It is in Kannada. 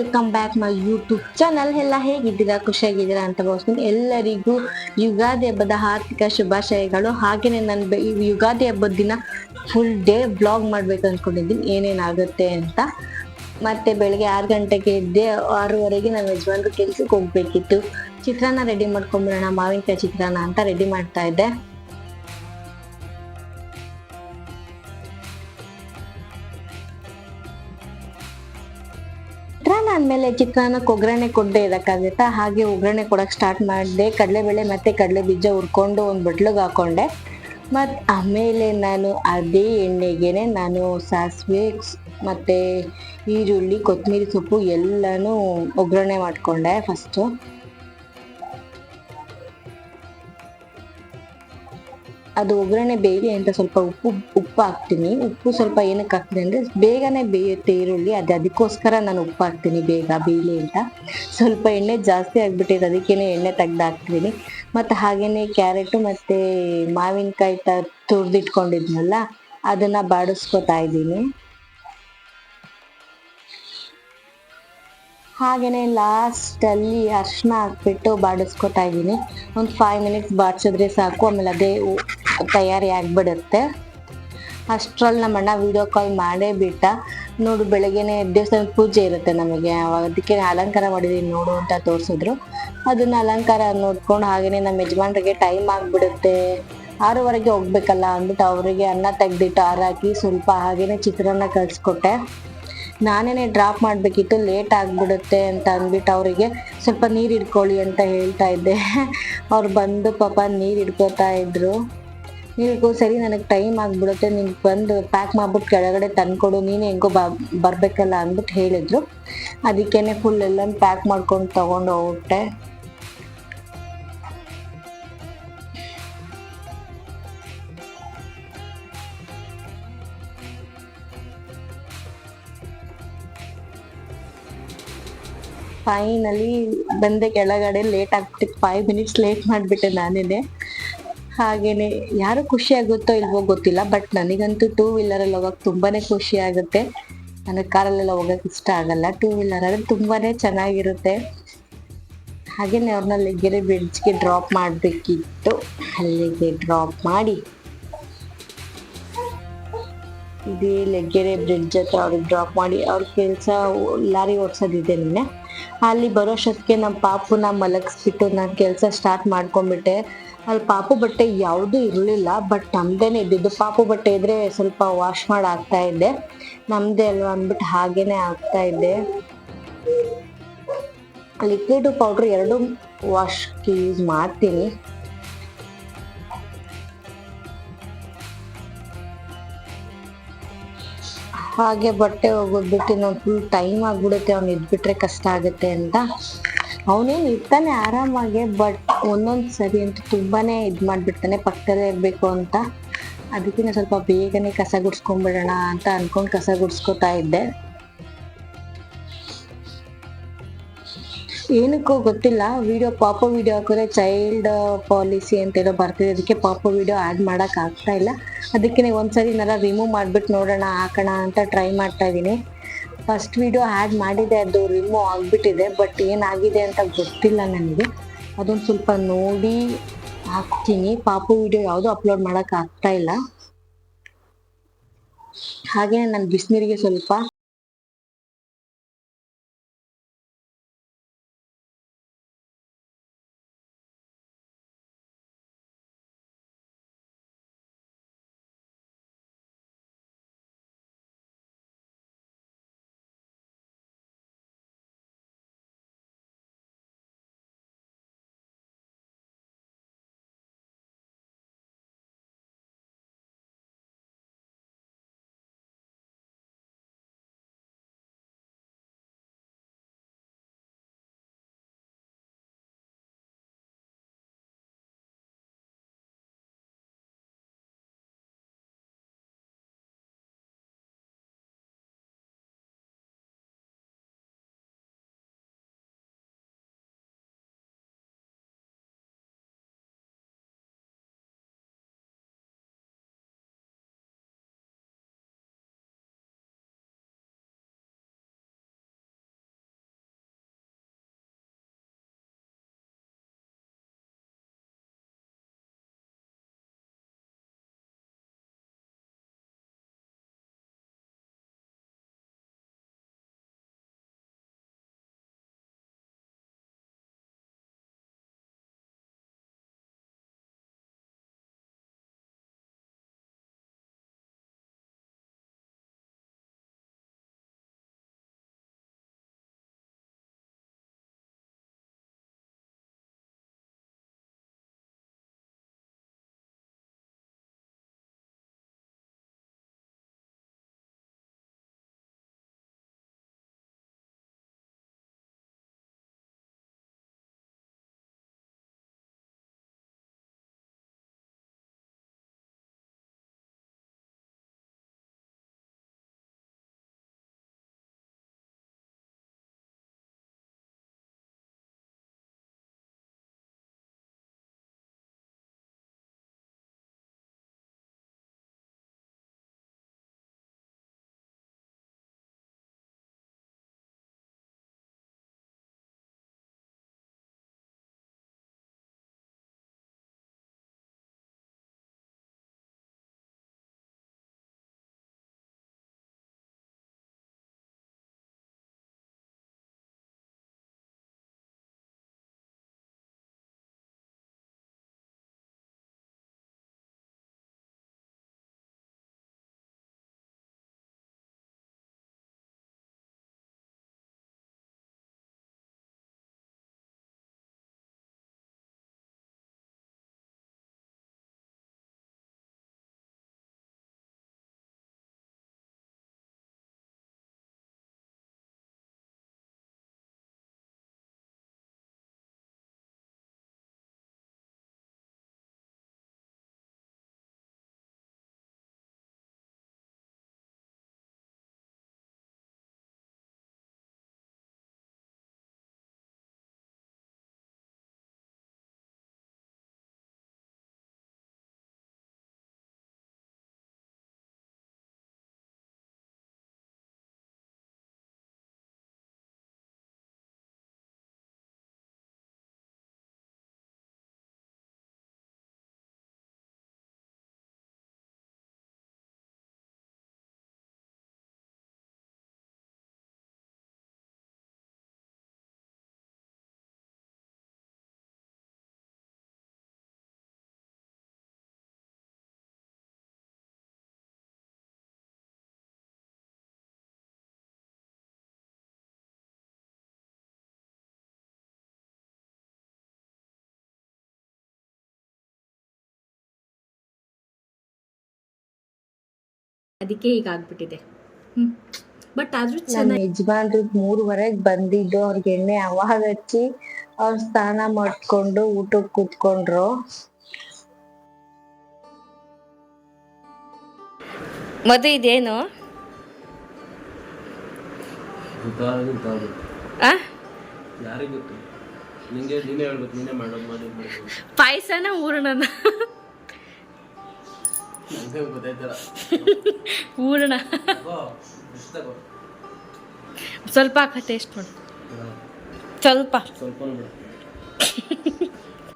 Welcome back my YouTube channel ಎಲ್ಲ ಹೇಗಿದ್ದೀರಾ? ಖುಷಿಯಾಗಿದ್ದೀರಾ ಅಂತ ಭಾವಿಸ್ತೀನಿ ಎಲ್ಲರಿಗೂ ಯುಗಾದಿ ಹಬ್ಬದ ಆರ್ಥಿಕ ಶುಭಾಶಯಗಳು. ಹಾಗೇನೆ ನಾನು ಯುಗಾದಿ ಹಬ್ಬದ ದಿನ ಫುಲ್ ಡೇ ಬ್ಲಾಗ್ ಮಾಡ್ಬೇಕು ಅನ್ಕೊಂಡಿದ್ದೀನಿ. ಏನೇನಾಗುತ್ತೆ ಅಂತ. ಮತ್ತೆ ಬೆಳಗ್ಗೆ ಆರು ಗಂಟೆಗೆ ಎದ್ದೆ ಆರೂವರೆಗೆ ನಮ್ಮ ಯಜಮಾನ್ರು ಕೆಲ್ಸಕ್ಕೆ ಹೋಗ್ಬೇಕಿತ್ತು. ಚಿತ್ರಾನ್ನ ರೆಡಿ ಮಾಡ್ಕೊಂಡ್ಬಿಡೋಣ, ಮಾವಿನಕಾಯಿ ಚಿತ್ರಾನ್ನ ಅಂತ ರೆಡಿ ಮಾಡ್ತಾ ಇದ್ದೆ. ಚಿತ್ರಾನ್ನ ಆದ್ಮೇಲೆ ಚಿತ್ರಾನ್ನಕ್ಕೆ ಒಗ್ಗರಣೆ ಕೊಡದೆ ಇರೋಕ್ಕಾಗುತ್ತಾ? ಹಾಗೆ ಒಗ್ಗರಣೆ ಕೊಡೋಕೆ ಸ್ಟಾರ್ಟ್ ಮಾಡಿದೆ, ಕಡಲೆಬೇಳೆ ಮತ್ತೆ ಕಡಲೆ ಬೀಜ ಹುರ್ಕೊಂಡು ಒಂದು ಬಟ್ಲಿಗೆ ಹಾಕೊಂಡೆ. ಮತ್ತು ಆಮೇಲೆ ನಾನು ಅದೇ ಎಣ್ಣೆಗೆನೆ ನಾನು ಸಾಸಿವೆ ಮತ್ತು ಈರುಳ್ಳಿ ಕೊತ್ತಂಬರಿ ಸೊಪ್ಪು ಎಲ್ಲನೂ ಒಗ್ಗರಣೆ ಮಾಡಿಕೊಂಡೆ ಫಸ್ಟು ಅದು ಒಗ್ಗರಣೆ ಬೇಯಲಿ ಅಂತ ಸ್ವಲ್ಪ ಉಪ್ಪು ಉಪ್ಪು ಹಾಕ್ತೀನಿ ಉಪ್ಪು ಸ್ವಲ್ಪ ಏನಕ್ಕೆ ಹಾಕ್ತೀನಿ ಅಂದರೆ ಬೇಗನೆ ಬೇಯುತ್ತೆ ಈರುಳ್ಳಿ. ಅದು ಅದಕ್ಕೋಸ್ಕರ ನಾನು ಉಪ್ಪು ಹಾಕ್ತೀನಿ ಬೇಗ ಬೇಯಲಿ ಅಂತ. ಸ್ವಲ್ಪ ಎಣ್ಣೆ ಜಾಸ್ತಿ ಆಗಿಬಿಟ್ಟಿದೆ, ಅದಕ್ಕೇನೆ ಎಣ್ಣೆ ತೆಗ್ದು ಹಾಕ್ತೀನಿ. ಮತ್ತು ಹಾಗೆಯೇ ಕ್ಯಾರೆಟು ಮತ್ತು ಮಾವಿನಕಾಯಿ ತ ತುರಿದಿಟ್ಕೊಂಡಿದ್ನಲ್ಲ, ಅದನ್ನು ಬಾಡಿಸ್ಕೊತಾ ಇದ್ದೀನಿ. ಹಾಗೇನೆ ಲಾಸ್ಟ್ ಅಲ್ಲಿ ಅರ್ಶಿನ ಹಾಕ್ಬಿಟ್ಟು ಬಾಡಿಸ್ಕೊತಾ ಇದ್ದೀನಿ. ಒಂದು ಫೈವ್ ಮಿನಿಟ್ಸ್ ಬಾಡಿಸಿದ್ರೆ ಸಾಕು, ಆಮೇಲೆ ಅದೇ ತಯಾರಿ ಆಗ್ಬಿಡುತ್ತೆ. ಅಷ್ಟ್ರಲ್ಲಿ ನಮ್ಮ ಅಣ್ಣ ವಿಡಿಯೋ ಕಾಲ್ ಮಾಡೇ ಬಿಟ್ಟ. ನೋಡು, ಬೆಳಗ್ಗೆನೆ ದೇವಸ್ಥಾನ ಪೂಜೆ ಇರುತ್ತೆ ನಮಗೆ. ಅವಾಗ ಅದಕ್ಕೆ ಅಲಂಕಾರ ಮಾಡಿದೀನಿ ನೋಡು ಅಂತ ತೋರಿಸಿದ್ರು. ಅದನ್ನ ಅಲಂಕಾರ ನೋಡ್ಕೊಂಡು ಹಾಗೇನೆ ನಮ್ಮ ಯಜಮಾನ್ರಿಗೆ ಟೈಮ್ ಆಗ್ಬಿಡುತ್ತೆ. ಆರೂವರೆಗೆ ಹೋಗ್ಬೇಕಲ್ಲ ಅಂದ್ಬಿಟ್ಟು ಅವರಿಗೆ ಅನ್ನ ತೆಗ್ದಿಟ್ಟು ಆರಾಕಿ ಸ್ವಲ್ಪ ಹಾಗೇನೆ ಚಿತ್ರಾನ್ನ ಕಳ್ಸ್ಕೊಟ್ಟೆ. ನಾನೇನೆ ಡ್ರಾಪ್ ಮಾಡಬೇಕಿತ್ತು ಲೇಟ್ ಆಗಿಬಿಡುತ್ತೆ ಅಂತ ಅಂದ್ಬಿಟ್ಟು ಅವರಿಗೆ ಸ್ವಲ್ಪ ನೀರು ಹಿಡ್ಕೊಳ್ಳಿ ಅಂತ ಹೇಳ್ತಾ ಇದ್ದೆ. ಅವ್ರು ಬಂದು ಪಾಪ ನೀರು ಹಿಡ್ಕೋತಾ ಇದ್ರು. ನೀವು ಸರಿ ನನಗೆ ಟೈಮ್ ಆಗಿಬಿಡುತ್ತೆ ನೀನು ಬಂದು ಪ್ಯಾಕ್ ಮಾಡ್ಬಿಟ್ಟು ಕೆಳಗಡೆ ತಂದ್ಕೊಡು, ನೀನು ಹೆಂಗೋ ಬ, ಬರಬೇಕಲ್ಲ ಅಂದ್ಬಿಟ್ಟು ಹೇಳಿದ್ರು. ಅದಕ್ಕೇನೆ ಫುಲ್ ಎಲ್ಲ ಪ್ಯಾಕ್ ಮಾಡ್ಕೊಂಡು ತಗೊಂಡು ಹೋಗ್ಬಿಟ್ಟೆ. ಫೈನಲಿ ಬಂದೆ ಕೆಳಗಡೆ ಲೇಟ್ ಆಗ್ಬಿಟ್ಟು ಫೈವ್ ಮಿನಿಟ್ಸ್ ಲೇಟ್ ಮಾಡಿಬಿಟ್ಟೆ ನಾನೇನೆ ಹಾಗೇನೆ, ಯಾರು ಖುಷಿ ಆಗುತ್ತೋ ಇಲ್ವೋ ಗೊತ್ತಿಲ್ಲ ಬಟ್ ನನಗಂತೂ ಟೂ ವೀಲರಲ್ಲಿ ಹೋಗೋಕೆ ತುಂಬಾನೇ ಖುಷಿ ಆಗುತ್ತೆ. ನನಗೆ ಕಾರಲ್ಲೆಲ್ಲ ಹೋಗೋಕೆ ಇಷ್ಟ ಆಗಲ್ಲ. ಟೂ ವೀಲರ್ ಅಲ್ಲಿ ತುಂಬಾನೇ ಚೆನ್ನಾಗಿರುತ್ತೆ. ಹಾಗೇನೆ ಅವ್ರನ್ನ ಲೆಗ್ಗೆರೆ ಬ್ರಿಡ್ಜ್ಗೆ ಡ್ರಾಪ್ ಮಾಡ್ಬೇಕಿತ್ತು. ಅಲ್ಲಿಗೆ ಡ್ರಾಪ್ ಮಾಡಿ. ಇದೇ ಲೆಗ್ಗೆರೆ ಬ್ರಿಡ್ಜ್ ಹತ್ರ ಅವ್ರಿಗೆ ಡ್ರಾಪ್ ಮಾಡಿ. ಅವ್ರ ಕೆಲಸ ಲಾರಿ ಓಡಿಸೋದಿದೆ ನಿನ್ನೆ. ಅಲ್ಲಿ ಬರೋಷ್ಟೊತ್ತಿಗೆ ನಮ್ಮ ಪಾಪುನ ಮಲಗಿಸ್ಬಿಟ್ಟು ನಾನು ಕೆಲಸ ಸ್ಟಾರ್ಟ್ ಮಾಡ್ಕೊಂಡ್ಬಿಟ್ಟೆ. ಅಲ್ಲಿ ಪಾಪು ಬಟ್ಟೆ ಯಾವುದು ಇರಲಿಲ್ಲ ಬಟ್ ನಮ್ದೇನೆ ಇದ್ದಿದ್ದು. ಪಾಪು ಬಟ್ಟೆ ಇದ್ರೆ ಸ್ವಲ್ಪ ವಾಶ್ ಮಾಡಿ ಆಗ್ತಾ ಇದ್ದೆ. ನಮ್ದೇ ಅಲ್ವಾ ಅಂದ್ಬಿಟ್ಟು ಹಾಗೇನೆ ಆಗ್ತಾ ಇದ್ದೆ. ಲಿಕ್ವಿಡ್ ಪೌಡ್ರ್ ಎರಡು ವಾಶ್ಗೆ ಯೂಸ್ ಮಾಡ್ತೀನಿ. ಹಾಗೆ ಬಟ್ಟೆ ಹೋಗೋದ್ಬಿಟ್ಟು ಇನ್ನೊಂದು ಫುಲ್ ಟೈಮ್ ಆಗ್ಬಿಡುತ್ತೆ. ಅವ್ನು ಇದ್ಬಿಟ್ರೆ ಕಷ್ಟ ಆಗುತ್ತೆ ಅಂತ. ಅವನೇನು ಇರ್ತಾನೆ ಆರಾಮಾಗೆ ಬಟ್ ಒಂದೊಂದು ಸರಿ ಅಂತೂ ತುಂಬಾ ಇದು ಮಾಡಿಬಿಡ್ತಾನೆ, ಪಕ್ಕದಲ್ಲೇ ಇರಬೇಕು ಅಂತ. ಅದಕ್ಕಿಂತ ಸ್ವಲ್ಪ ಬೇಗನೆ ಕಸ ಗುಡ್ಸ್ಕೊಂಡ್ಬಿಡೋಣ ಅಂತ ಅಂದ್ಕೊಂಡು ಕಸ ಗುಡ್ಸ್ಕೊತಾ ಇದ್ದೆ. ಏನಕ್ಕೋ ಗೊತ್ತಿಲ್ಲ ವಿಡಿಯೋ ಪಾಪ ವಿಡಿಯೋ ಹಾಕಿದ್ರೆ ಚೈಲ್ಡ್ ಪಾಲಿಸಿ ಅಂತೇನೋ ಬರ್ತಿದೆ. ಅದಕ್ಕೆ ಪಾಪ ವಿಡಿಯೋ ಆ್ಯಡ್ ಆಗ್ತಾ ಇಲ್ಲ. ಅದಕ್ಕೆ ಒಂದ್ಸರಿ ನಾರ ರಿಮೂವ್ ಮಾಡ್ಬಿಟ್ಟು ನೋಡೋಣ, ಹಾಕೋಣ ಅಂತ ಟ್ರೈ ಮಾಡ್ತಾ ಇದ್ದೀನಿ ಫಸ್ಟ್ ವಿಡಿಯೋ ಆ್ಯಡ್ ಮಾಡಿದೆ, ಅದು ರಿಮೂವ್ ಆಗಿಬಿಟ್ಟಿದೆ ಬಟ್ ಏನಾಗಿದೆ ಅಂತ ಗೊತ್ತಿಲ್ಲ ನನಗೆ. ಅದೊಂದು ಸ್ವಲ್ಪ ನೋಡಿ ಹಾಕ್ತೀನಿ. ಪಾಪು ವಿಡಿಯೋ ಯಾವುದು ಅಪ್ಲೋಡ್ ಮಾಡೋಕ್ಕಾಗ್ತಾ ಇಲ್ಲ. ಹಾಗೆ ನಾನು ಬಿಸಿನೀರಿಗೆ ಸ್ವಲ್ಪ ಅದಕ್ಕೆ ಹೀಗಾಗ್ಬಿಟ್ಟಿದೆ ಹ್ಞೂ ಬಟ್ ಆದ್ರೂ ಚೆನ್ನಾಗಿ ಯಜಮಾನ್ರು ಮೂರುವರೆಗೆ ಬಂದಿದ್ದು ಅವ್ರಿಗೆ ಎಣ್ಣೆ ಅವಾಗ ಹಚ್ಚಿ ಅವ್ರ ಸ್ನಾನ ಮಾಡ್ಕೊಂಡು ಊಟಕ್ಕೆ ಕೂತ್ಕೊಂಡ್ರು. ಮದು ಇದೇನು? ಆ? ಪಾಯಸನ ಗೊತ್ತು ಹೂರಣ ತಗೋ ಎಷ್ಟು ತಗೋ ಸ್ವಲ್ಪ ಹಾಕ ಟೇಸ್ಟ್ ಮಾಡು ಸ್ವಲ್ಪ ಸ್ವಲ್ಪ ಬಿಡು